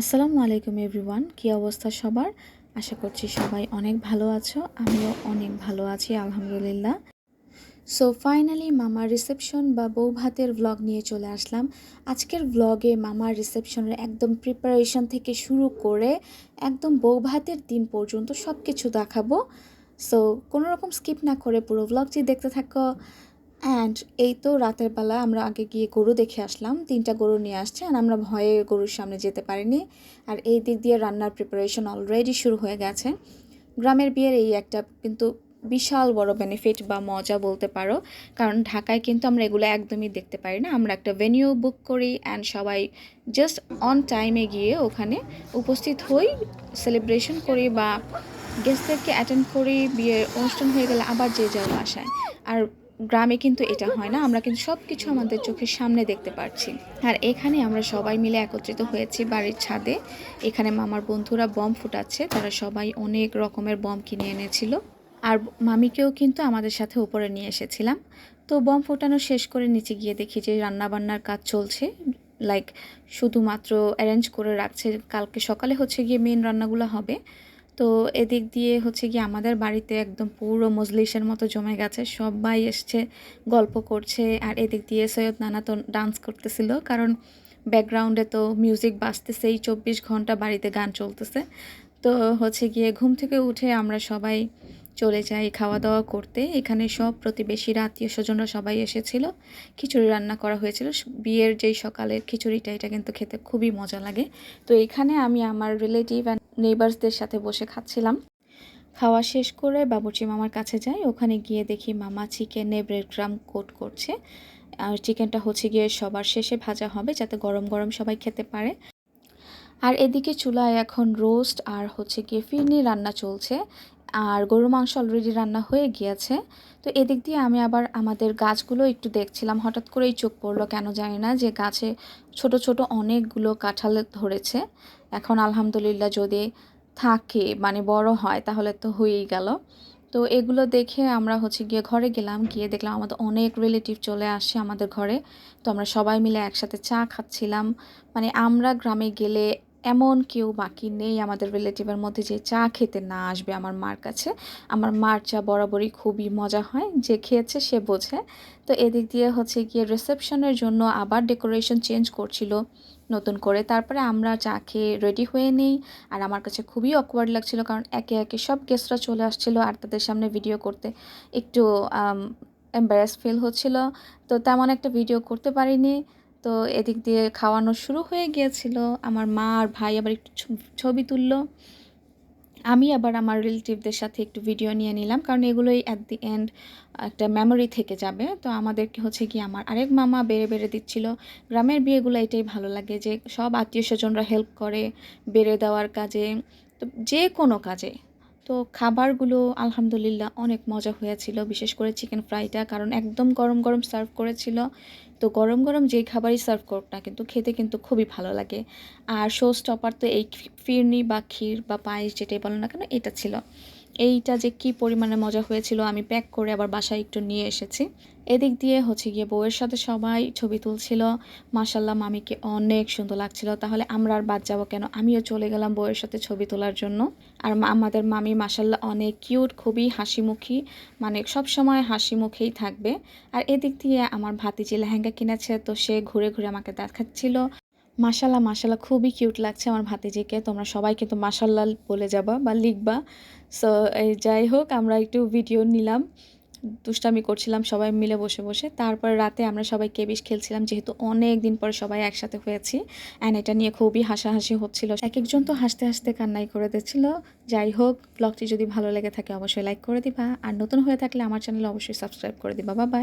আসসালামু আলাইকুম এভরিওয়ান, কী অবস্থা সবার? আশা করছি সবাই অনেক ভালো আছো, আমিও অনেক ভালো আছি, আলহামদুলিল্লাহ। সো ফাইনালি মামার রিসেপশন বা বউ ভাতের ভ্লগ নিয়ে চলে আসলাম। আজকের ভ্লগে মামার রিসেপশনের একদম প্রিপারেশন থেকে শুরু করে একদম বউ ভাতের দিন পর্যন্ত সব কিছু দেখাবো। সো কোনো রকম স্কিপ না করে পুরো ভ্লগটি দেখতে থাকো। অ্যান্ড এই তো রাতের বেলা আমরা আগে গিয়ে গরু দেখে আসলাম। তিনটা গরু নিয়ে আসছে আর আমরা ভয়ে গরুর সামনে যেতে পারিনি। আর এই দিক দিয়ে রান্নার প্রিপারেশন অলরেডি শুরু হয়ে গেছে। গ্রামের বিয়ের এই একটা কিন্তু বিশাল বড় বেনিফিট বা মজা বলতে পারো। কারণ ঢাকায় কিন্তু আমরা এগুলো একদমই দেখতে পারি না। আমরা একটা ভেনিউ বুক করি অ্যান্ড সবাই জাস্ট অন টাইমে গিয়ে ওখানে উপস্থিত হই সেলিব্রেশন করি বা গেস্টদেরকে অ্যাটেন্ড করি, বিয়ের অনুষ্ঠান হয়ে গেলে আবার যে যার বাসায়। আর গ্রামে কিন্তু এটা হয় না, আমরা কিন্তু সব কিছু আমাদের চোখের সামনে দেখতে পাচ্ছি আর এখানে আমরা সবাই মিলে একত্রিত হয়েছি বাড়ির ছাদে। এখানে মামার বন্ধুরা বম ফুটাচ্ছে, তারা সবাই অনেক রকমের বম কিনে এনেছিল। আর মামিকেও কিন্তু আমাদের সাথে উপরে নিয়ে এসেছিলাম। তো বম ফোটানো শেষ করে নিচে গিয়ে দেখি যে রান্নাবান্নার কাজ চলছে। লাইক শুধুমাত্র অ্যারেঞ্জ করে রাখছে। কালকে সকালে হচ্ছে গিয়ে মেন রান্নাগুলো হবে। তো এদিক দিয়ে হচ্ছে কি আমাদের বাড়িতে একদম পুরো মজলিসের মতো জমে গেছে। সবাই এসছে, গল্প করছে আর এদিক দিয়ে সৈয়দ নানা তো ডান্স করতেছিল। কারণ ব্যাকগ্রাউন্ডে তো মিউজিক বাজতেছে এই চব্বিশ ঘণ্টা বাড়িতে গান চলতেছে। তো হচ্ছে গিয়ে ঘুম থেকে উঠে আমরা সবাই চলে যাই খাওয়া দাওয়া করতে। এখানে সব প্রতিবেশীরা আত্মীয় স্বজনরা সবাই এসেছিল। খিচুড়ি রান্না করা হয়েছিল। বিয়ের যেই সকালের খিচুড়িটা, এটা কিন্তু খেতে খুবই মজা লাগে। তো এখানে আমি আমার রিলেটিভ অ্যান্ড নেইবার্সদের সাথে বসে খাচ্ছিলাম। খাওয়া শেষ করে বাবুর্চি মামার কাছে যাই। ওখানে গিয়ে দেখি মামা চিকেনে ব্রেড গ্রাম কোট করছে। আর চিকেনটা হচ্ছে গিয়ে সবার শেষে ভাজা হবে যাতে গরম গরম সবাই খেতে পারে। আর এদিকে চুলায় এখন রোস্ট আর হচ্ছে গিয়ে ফিরনি রান্না চলছে। আর গরু মাংস অলরেডি রান্না হয়ে গিয়েছে। তো এদিক দিয়ে আমি আবার আমাদের গাছগুলো একটু দেখছিলাম। হঠাৎ করেই চোখ পড়ল, কেন জানি না যে গাছে ছোট ছোট অনেকগুলো কাঁঠাল ধরেছে। এখন আলহামদুলিল্লাহ যদি থাকে মানে বড় হয়, তাহলে তো হয়েই গেল। তো এগুলো দেখে আমরা হচ্ছে গিয়ে ঘরে গেলাম, গিয়ে দেখলাম আমাদের অনেক রিলেটিভ চলে আসে আমাদের ঘরে। তো আমরা সবাই মিলে একসাথে চা খাচ্ছিলাম। মানে আমরা গ্রামে গেলে এমন কেউ বাকি নেই আমাদের রিলেটিভের মধ্যে যে চা খেতে না আসবে আমার মার কাছে। আমার মার চা বরাবরই খুবই মজা হয়, যে খেয়েছে সে বোঝে। তো এদিক দিয়ে হচ্ছে গিয়ে রিসেপশনের জন্য আবার ডেকোরেশন চেঞ্জ করছিল নতুন করে। তারপরে আমরা চা খেয়ে রেডি হয়ে নিই আর আমার কাছে খুবই অকওয়ার্ড লাগছিল কারণ একে একে সব গেস্টরা চলে আসছিল আর তাদের সামনে ভিডিও করতে একটু এম্বারাস ফিল হচ্ছিল। তো তেমন একটা ভিডিও করতে পারিনি। তো এদিক দিয়ে খাওয়ানো শুরু হয়ে গিয়েছিল। আমার মা আর ভাই আবার একটু ছবি তুললো। আমি আবার আমার রিলেটিভদের সাথে একটু ভিডিও নিয়ে নিলাম, কারণ এগুলোই অ্যাট দি এন্ড একটা মেমোরি থেকে যাবে। তো আমাদেরকে হচ্ছে কি আমার আরেক মামা বেড়ে বেড়ে দিচ্ছিল। গ্রামের বিয়েগুলো এটাই ভালো লাগে যে সব আত্মীয় স্বজনরা হেল্প করে বেড়ে দেওয়ার কাজে। তো যে কোনো কাজে তো খাবারগুলো আলহামদুলিল্লাহ অনেক মজা হয়েছিল, বিশেষ করে চিকেন ফ্রাইটা কারণ একদম গরম গরম সার্ভ করেছিল। তো গরম গরম যেই খাবারই সার্ভ করুক না কিন্তু খেতে কিন্তু খুবই ভালো লাগে। আর শো স্টপার তো এই ফিরনি বা ক্ষীর বা পায়েস যেটাই বলো না কেন, এটা ছিল। এইটা যে কি পরিমাণে মজা হয়েছিল, আমি প্যাক করে আবার বাসায় একটু নিয়ে এসেছি। এদিক দিয়ে হচ্ছে গিয়ে বউয়ের সাথে সবাই ছবি তুলছিল। মাসাল্লাহ মামিকে অনেক সুন্দর লাগছিল। তাহলে আমরা আর বাদ যাব কেন? আমিও চলে গেলাম বউয়ের সাথে ছবি তোলার জন্য। আর আমাদের মামি মাসাল্লাহ অনেক কিউট খুবই হাসিমুখী। মানে সব সময় হাসি মুখেই থাকবে। আর এদিক দিয়ে আমার ভাতিজি লেহেঙ্গা কিনেছে, তো সে ঘুরে ঘুরে আমাকে দেখাচ্ছিল। মাসাল্লাহ মাসাল্লাহ খুবই কিউট লাগছে আমার ভাতিজিকে। তোমরা সবাই কিন্তু মাসাল্লাহ বলে যাবা বা লিখবা। সো এই যাই হোক, আমরা একটু ভিডিও নিলাম। দুষ্টামি করছিলাম সবাই মিলে বসে বসে। তারপর রাতে আমরা সবাই কেবিস খেলছিলাম, যেহেতু অনেক দিন পরে সবাই একসাথে হয়েছি। অ্যান্ড এটা নিয়ে খুবই হাসাহাসি হচ্ছিল। এক একজন তো হাসতে হাসতে কান্নাই করে দিচ্ছিল। যাই হোক ব্লগটি যদি ভালো লেগে থাকে, অবশ্যই লাইক করে দিবা। আর নতুন হয়ে থাকলে আমার চ্যানেলে অবশ্যই সাবস্ক্রাইব করে দিবা। বা বাই